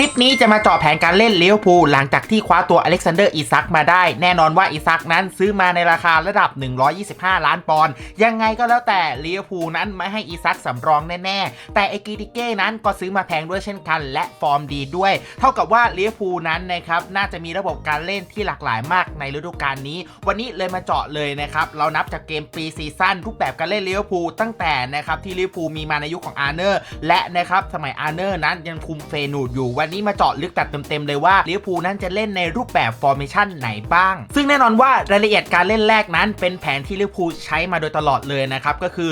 คลิปนี้จะมาเจาะแผนการเล่นเลี้ยวภูหลังจากที่คว้าตัวอเล็กซานเดอร์อิซักมาได้ แน่นอนว่าอิซักนั้นซื้อมาในราคาระดับ 125 ล้านปอนด์ยังไงก็แล้วแต่เลี้ยวภูนั้นไม่ให้อิซักสำรองแน่ๆ แต่เอกิติเก้นั้นก็ซื้อมาแพงด้วยเช่นกัน และฟอร์มดีด้วย เท่ากับว่าเลี้ยวภูนั้นนะครับน่าจะมีระบบการเล่นที่หลากหลายมากในฤดูกาลนี้ วันนี้เลยมาเจาะเลยนะครับเรานับจากเกมปีซีซั่นรูปแบบการเล่นเลี้ยวภูตั้งแต่นะครับที่เลี้ยวภูมีมาในยุคของอาร์เนอร์และนะครับสมัยอาร์เนอร์นั้นยังคุมเฟนูดอยู่วันนี้มาเจาะลึกแบบเต็มๆเลยว่าลิเวอร์พูลนั้นจะเล่นในรูปแบบฟอร์เมชันไหนบ้าง ซึ่งแน่นอนว่ารายละเอียดการเล่นแรกนั้นเป็นแผนที่ลิเวอร์พูลใช้มาโดยตลอดเลยนะครับก็คือ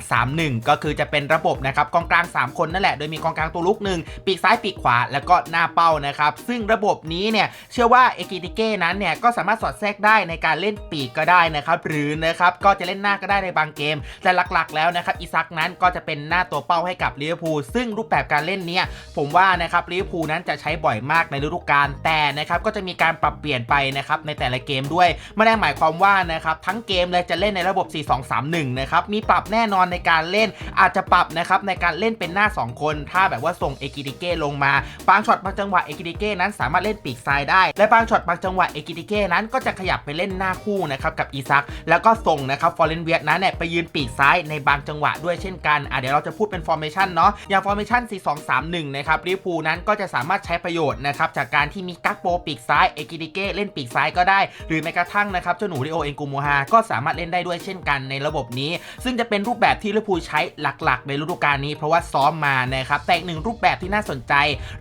4-2-3-1 ก็คือจะเป็นระบบนะครับกองกลาง 3 คนนั่นแหละ โดยมีกองกลางตัวลุกหนึ่งปีกซ้ายปีกขวาแล้วก็หน้าเป้านะครับซึ่งระบบนี้เนี่ยเชื่อว่าเอกิติเก้นั้นเนี่ยก็สามารถสอดแทรกได้ในการเล่นปีกก็ได้นะครับหรือนะครับก็จะเล่นหน้าก็ได้ในบางเกม แต่หลักๆ แล้วนะครับอิซักนั้นก็จะเป็นหน้าตัวเป้าให้กับลิเวอร์พูลซึ่งรูปแบบการเล่นเนี้ยผมว่านะครับลิเวอร์พูลนั้นจะใช้บ่อยมากในฤดูกาลแต่นะครับก็จะมีการปรับเปลี่ยนไปนะครับในแต่ละเกมด้วยไม่ได้หมายความว่านะครับทั้งเกมเลยจะเล่นในระบบ 4-2-3-1 นะครับมีปรับแน่นอนในการเล่นอาจจะปรับนะครับในการเล่นเป็นหน้า 2 คน ถ้าแบบว่าส่งเอกิติเก้ลงมาบางช็อตบางจังหวะเอกิติเก้นั้นสามารถเล่นปีกซ้ายได้ และบางช็อตบางจังหวะเอกิติเก้นั้นก็จะขยับไปเล่นหน้าคู่นะครับกับอีซักแล้วก็ส่งนะครับฟอร์เรนเวียตนั้นเนี่ยไปยืนปีกซ้ายในบางจังหวะด้วยเช่นกันอะเดี๋ยวเราจะพูดเป็นฟอร์เมชันเนาะอย่างฟอร์เมชัน4-2-3-1นะครับลิเวอร์พูลนั้นก็จะสามารถใช้ประโยชน์นะครับจากการที่มีกักโปปีกซ้ายเอกิติเก้เล่นปีกซ้ายก็ได้ หรือแม้กระทั่งนะครับเจ้าหนูริโอเองกูโมฮาก็สามารถเล่นได้ด้วยเช่นกันในระบบนี้ ซึ่งจะเป็นรูปแบบที่ลิเวอร์พูลใช้หลักๆ ในฤดูกาลนี้ เพราะว่าซ้อมมานะครับแต่อีกหนึ่งรูปแบบที่น่าสนใจ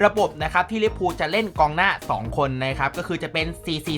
ระบบนะครับที่ลิเวอร์พูลจะเล่นกองหน้า 2 คนนะครับก็คือจะเป็น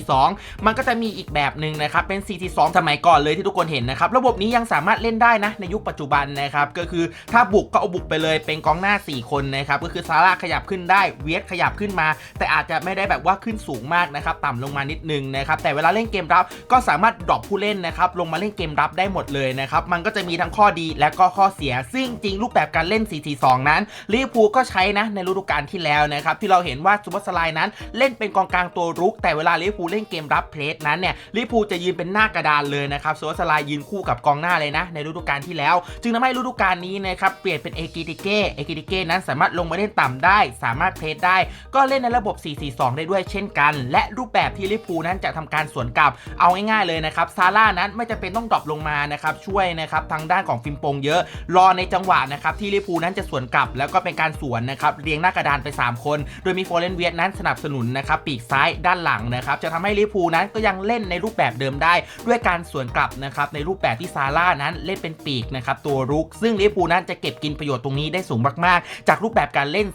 4-4-2 มันก็จะมีอีกแบบหนึ่งนะครับเป็น 4-4-2 สมัยก่อนเลยที่ทุกคนเห็นนะครับระบบนี้ยังสามารถเล่นได้นะในยุคปัจจุบันนะครับก็คือถ้าบุกก็เอาบุกไปเลยเป็นกองหน้า 4 คนนะครับก็คือซาร่าขยับขึ้นได้เวียสขยับขึ้นมา แต่อาจจะไม่ได้แบบว่าขึ้นสูงมากนะครับต่ำลงมานิดนึงนะครับแต่เวลาเล่นเกมรับก็สามารถดรอปผู้เล่นนะครับลงมาเล่นเกมรับได้หมดเลยนะครับมันก็จะมีทั้งข้อดีและก็ข้อเสีย ซึ่งจริงรูปแบบการเล่น 4-4-2 นั้นลิเวอร์พูลก็ใช้นะในฤดูกาลที่แล้วนะครับที่เราเห็นว่าซูเปอร์สไลน์นั้น เล่นเป็นกองกลางตัวรุก แต่เวลาลิเวอร์พูลเล่นเกมรับเพลสนั้นเนี่ยลิเวอร์พูลจะยืนเป็นหน้ากระดานเลยนะครับซูเปอร์สไลน์ยืนคู่กับกองหน้าเลยนะในฤดูกาลที่แล้ว จึงทำให้ฤดูกาลนี้นะครับเปลี่ยนเป็นเอกิติเก้เอกิติเก้นั้นสามารถลงมาเล่นต่ำได้ สามารถเพลสได้ ก็เล่นในระบบ 4-4-2 ได้ด้วยเช่นกัน และรูปแบบที่ลิเวอร์พูนั้นจะทำการสวนกลับเอาง่ายๆเลยนะครับซาร่านั้นไม่จำเป็นต้องดรอปลงมานะครับช่วยนะครับทางด้านของฟิมปงเยอะ รอในจังหวะนะครับที่ลิเวอร์พูนั้นจะสวนกลับ แล้วก็เป็นการสวนนะครับเรียงหน้ากระดานไป 3 คน โดยมีโฟเรนเวียตนั้นสนับสนุนนะครับปีกซ้ายด้านหลังนะครับจะทำให้ลิเวอร์พูนั้นก็ยังเล่นในรูปแบบเดิมได้ ด้วยการสวนกลับนะครับในรูปแบบที่ซาร่านั้นเล่นเป็นปีกนะครับตัวรุก ซึ่งลิเวอร์พูนั้นจะเก็บกินประโยชน์ตรงนี้ได้สูงมากๆ จากรูปแบบการเล่น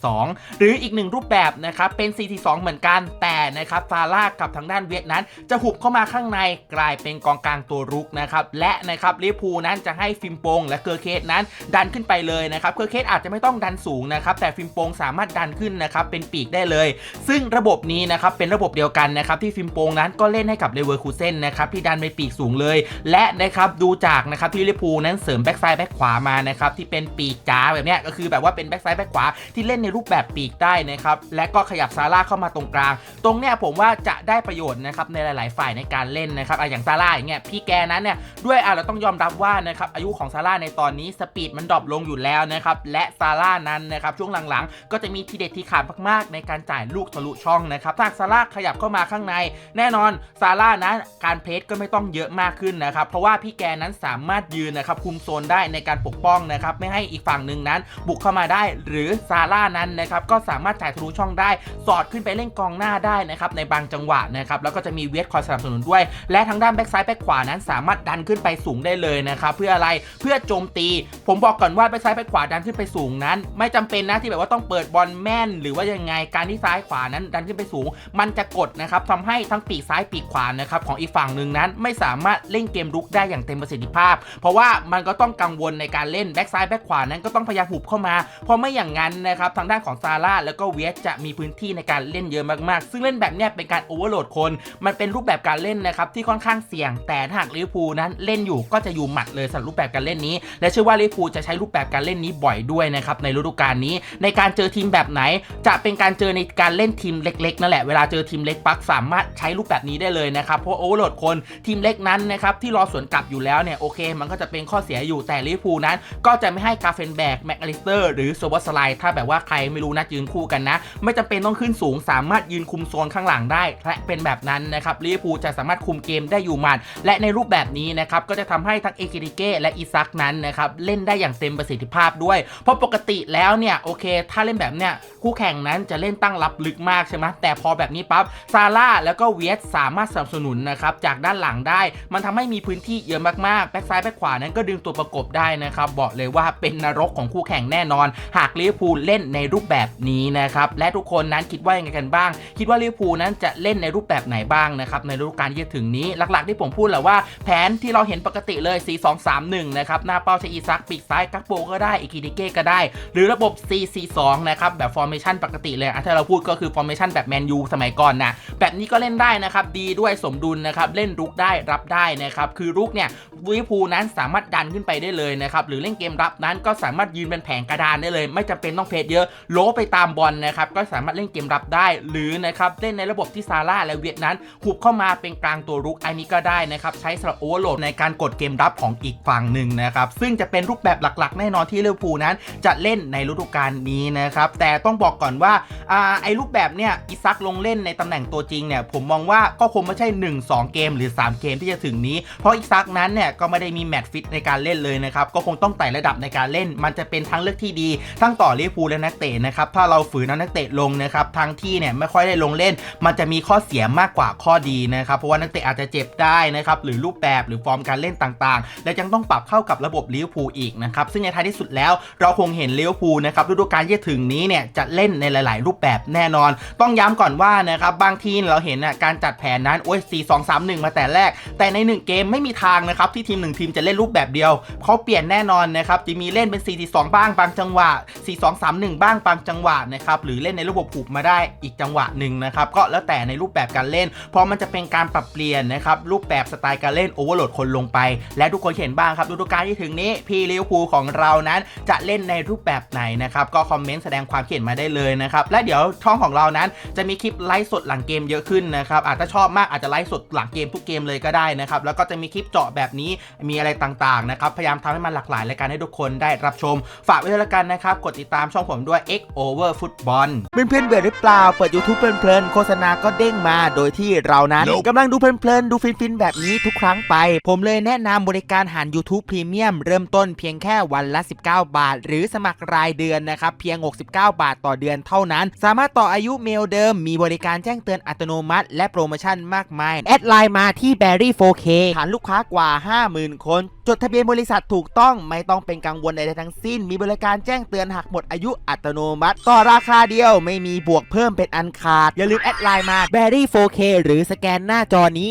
4-4-2หรืออีกหนึ่งรูปแบบนะครับเป็น 4-4-2 เหมือนกันแต่นะครับซาร่ากับทางด้านเวียดนั้น จะหุบเข้ามาข้างในกลายเป็นกองกลางตัวรุกนะครับและนะครับลิพูนั้นจะให้ฟิมโปงและเกอร์เคสนั้น ดันขึ้นไปเลยนะครับเกอร์เคสอาจจะไม่ต้องดันสูงนะครับแต่ฟิมโปงสามารถดันขึ้นนะครับเป็นปีกได้เลย ซึ่งระบบนี้นะครับเป็นระบบเดียวกันนะครับที่ฟิมโปงนั้นก็เล่นให้กับเลเวอร์คูเซนนะครับที่ดันไปปีกสูงเลย และนะครับดูจากนะครับที่ลิพูนั้นเสริมแบ็กซ้ายแบ็กขวามานะครับที่เป็นปีกจ้าแบบนี้ก็คือแบบว่าเป็นแบ็กซ้ายแบ็กขวาที่เล่นในรูปแบบปีกได้นะครับ และก็ขยับซาร่าเข้ามาตรงกลาง ตรงเนี้ยผมว่าจะได้ประโยชน์นะครับในหลาย ๆ ฝ่ายในการเล่นนะครับอะอย่างซาร่าอย่างเงี้ยพี่แกนั้นเนี่ยด้วยอะเราต้องยอมรับว่านะครับอายุของซาร่าในตอนนี้สปีดมันดรอปลงอยู่แล้วนะครับและซาร่านั้นนะครับช่วงหลัง ๆ ก็จะมีทีเด็ดทีขาดมากๆ ในการจ่ายลูกทะลุช่องนะครับถ้าซาร่าขยับเข้ามาข้างใน แน่นอนซาร่านั้นการเพลสก็ไม่ต้องเยอะมากขึ้นนะครับเพราะว่าพี่แกนั้นสามารถยืนนะครับคุมโซนได้ในการปกป้องนะครับไม่ให้อีกฝั่งหนึ่งนั้น บุกเข้ามาได้ หรือซาร่านั้นนะครนะครับก็สามารถจ่ายทะลุช่องได้ สอดขึ้นไปเล่นกองหน้าได้นะครับในบางจังหวะนะครับแล้วก็จะมีเวทคอยสนับสนุนด้วย และทางด้านแบ็กซ้ายแบ็กขวานั้นสามารถดันขึ้นไปสูงได้เลยนะครับเพื่ออะไรเพื่อโจมตี ผมบอกก่อนว่าแบ็กซ้ายแบ็กขวาดันขึ้นไปสูงนั้น ไม่จำเป็นนะที่แบบว่าต้องเปิดบอลแม่น หรือว่ายังไงการที่ซ้ายขวานั้นดันขึ้นไปสูง มันจะกดนะครับทำให้ทั้งปีกซ้ายปีกขวานะครับของอีกฝั่งหนึ่งนั้นไม่สามารถเล่นเกมรุกได้อย่างเต็มประสิทธิภาพ เพราะว่ามันก็ต้องกังวลในการเล่นแบ็กซ้ายแบ็กขวานั้นก็ต้องพยายามหุบเข้ามาเพราะไม่อย่างนั้นนะครับทางด้านของซาร่าแล้วก็เวียสจะมีพื้นที่ในการเล่นเยอะมากๆ ซึ่งเล่นแบบเนี้ยเป็นการโอเวอร์โหลดคน มันเป็นรูปแบบการเล่นนะครับที่ค่อนข้างเสี่ยง แต่หากลิเวอร์พูลนั้นเล่นอยู่ก็จะอยู่หมัดเลยสำหรับรูปแบบการเล่นนี้ และเชื่อว่าลิเวอร์พูลจะใช้รูปแบบการเล่นนี้บ่อยด้วยนะครับในฤดูกาลนี้ ในการเจอทีมแบบไหน จะเป็นการเจอในการเล่นทีมเล็กๆนั่นแหละเวลาเจอทีมเล็กปักสามารถใช้รูปแบบนี้ได้เลยนะครับเพราะโอเวอร์โหลดคนทีมเล็กนั้นนะครับที่รอสวนกลับอยู่แล้วเนี่ยโอเค มันก็จะเป็นข้อเสียอยู่แต่ลิเวอร์พูลนั้น ก็จะไม่ให้กาเฟนแบกแม็กอลิสเตอร์หรือโซบอสไลถ้าแบบว่าใครไม่รู้นะนัดยืนคู่กันนะ ไม่จำเป็นต้องขึ้นสูง สามารถยืนคุมโซนข้างหลังได้ และเป็นแบบนั้นนะครับลิเวอร์พูลจะสามารถคุมเกมได้อยู่หมันและในรูปแบบนี้นะครับก็จะทำให้ทั้งเอกิริเก้และอีซักนั้นนะครับเล่นได้อย่างเต็มประสิทธิภาพด้วย เพราะปกติแล้วเนี่ยโอเค ถ้าเล่นแบบเนี้ยคู่แข่งนั้นจะเล่นตั้งรับลึกมากใช่ไหมแต่พอแบบนี้ปั๊บซาร่าแล้วก็เวียสสามารถสนับสนุนนะครับจากด้านหลังได้ มันทำให้มีพื้นที่เยอะมากๆแบ็กซ้ายแบ็กขวานั้นก็ดึงตัวประกบได้นะครับบอกเลยว่าเป็นนรกของคู่แข่งแน่นอน หากลิเวอร์พูลเล่นในรูปแบบนี้นะครับและทุกคนนั้นคิดว่ายังไงกันบ้าง คิดว่าลิเวอร์พูลนั้นจะเล่นในรูปแบบไหนบ้างนะครับในฤดูกาลที่จะถึงนี้หลักๆ ที่ผมพูดแหละว่าแผนที่เราเห็นปกติเลย 4 2 3 1 นะครับหน้าเป้าใช้อีซักปีกซ้ายกักโปก็ได้อีคิดิเก้ก็ได้ หรือระบบ 4 4 2 นะครับแบบฟอร์เมชันปกติเลยอะถ้าเราพูดก็คือฟอร์เมชันแบบแมนยูสมัยก่อนนะแบบนี้ก็เล่นได้นะครับดีด้วยสมดุลนะครับเล่นรุกได้รับได้นะครับคือรุกเนี่ยลิเวอร์พูลนั้นสามารถดันขึ้นไปได้เลยนะครับหรือเล่นเกมรับนั้นก็สามารถยืนเป็นแผงกระดานได้เลย ไม่จำเป็นต้องเพจเยอะโลไปตามบอลนะครับก็สามารถเล่นเกมรับได้ หรือนะครับเล่นในระบบที่ซาร่าและเวียดนั้นหุบเข้ามาเป็นกลางตัวรุกอันนี้ก็ได้นะครับใช้สำหรับโอเวอร์โหลดในการกดเกมรับของอีกฝั่งหนึ่งนะครับซึ่งจะเป็นรูปแบบหลักๆ แน่นอนที่ลิเวอร์พูลนั้น จะเล่นในฤดูกาลนี้นะครับแต่ต้องบอกก่อนว่าอาไอ้รูปแบบเนี่ยอิซักลงเล่นในตำแหน่งตัวจริงเนี่ยผมมองว่าก็คงไม่ใช่ 1 2 เกมหรือ 3 เกมที่จะถึงนี้ เพราะอิซักนั้นเนี่ยก็ไม่ได้มีแมตช์ฟิตในการเล่นเลยนะครับก็คงต้องไต่ระดับในการเล่น มันจะเป็นทั้งเลือกที่ดี ทั้งต่อลิเวภูและนักเตะนะครับถ้าเราฝืนนักเตะลงนะครับทางที่เนี่ยไม่ค่อยได้ลงเล่น มันจะมีข้อเสียมากกว่าข้อดีนะครับเพราะว่านักเตะอาจจะเจ็บได้นะครับหรือรูปแบบหรือฟอร์มการเล่นต่างๆ และยังต้องปรับเข้ากับระบบลิเวอร์พูลอีกนะครับซึ่งในท้ายที่สุดแล้วเราคงเห็นลิเวอร์พูลนะครับฤดูกาลที่จะถึงนี้เนี่ยจะเล่นในหลาย ๆ รูปแบบแน่นอน ต้องย้ำก่อนว่านะครับบางทีเราเห็นนะการจัดแผนนั้นโอ้ย4 2 3 1มาแต่แรก แต่ใน 1 เกมไม่มีทางนะครับที่ทีม 1 ทีมจะเล่นรูปแบบเดียวเขาเปลี่ยนแน่นอนนะครับจะมีเล่นเป็น 4 4 2 บ้างบางจังหวะ 4 2 3 1 บ้างบางจังจังหวะนะครับหรือเล่นในระบบผูกมาได้อีกจังหวะหนึ่งนะครับก็แล้วแต่ในรูปแบบการเล่น เพราะมันจะเป็นการปรับเปลี่ยนนะครับรูปแบบสไตล์การเล่นโอเวอร์โหลดคนลงไป และทุกคนเห็นบ้างครับฤดูกาลที่ถึงนี้พี่ลิเวอร์พูลของเรานั้นจะเล่นในรูปแบบไหนนะครับก็คอมเมนต์แสดงความเห็นมาได้เลยนะครับและเดี๋ยวช่องของเรานั้นจะมีคลิปไลฟ์สดหลังเกมเยอะขึ้นนะครับอาจจะชอบมากอาจจะไลฟ์สดหลังเกมทุกเกมเลยก็ได้นะครับแล้วก็จะมีคลิปเจาะแบบนี้มีอะไรต่างๆนะครับพยายามทำให้มันหลากหลายรายการให้ทุกคนได้รับชม ฝากไว้ด้วยละกันนะครับกดติดตามช่องผมด้วย X Over Football เพื่อนๆเบื่อหรือเปล่า เปิด YouTube เพลินๆโฆษณาก็เด้งมา โดยที่เรานั้น Nope กำลังดูเพลินๆ ดูฟินๆ แบบนี้ทุกครั้งไป ผมเลยแนะนำบริการหาร YouTube Premium เริ่มต้นเพียงแค่วันละ 19 บาท หรือสมัครรายเดือนนะครับ เพียง 69 บาทต่อเดือนเท่านั้น สามารถต่ออายุเมลเดิม มีบริการแจ้งเตือนอัตโนมัติ และโปรโมชั่นมากมาย แอดไลน์มาที่ Berry 4K ฐานลูกค้ากว่า 50,000 คนจดทะเบียนบริษัทถูกต้องไม่ต้องเป็นกังวลใดๆทั้งสิ้น มีบริการแจ้งเตือนหากหมดอายุอัตโนมัติต่อราคาเดียวไม่มีบวกเพิ่มเป็นอันขาด อย่าลืมแอดไลน์มา Berry 4K หรือสแกนหน้าจอนี้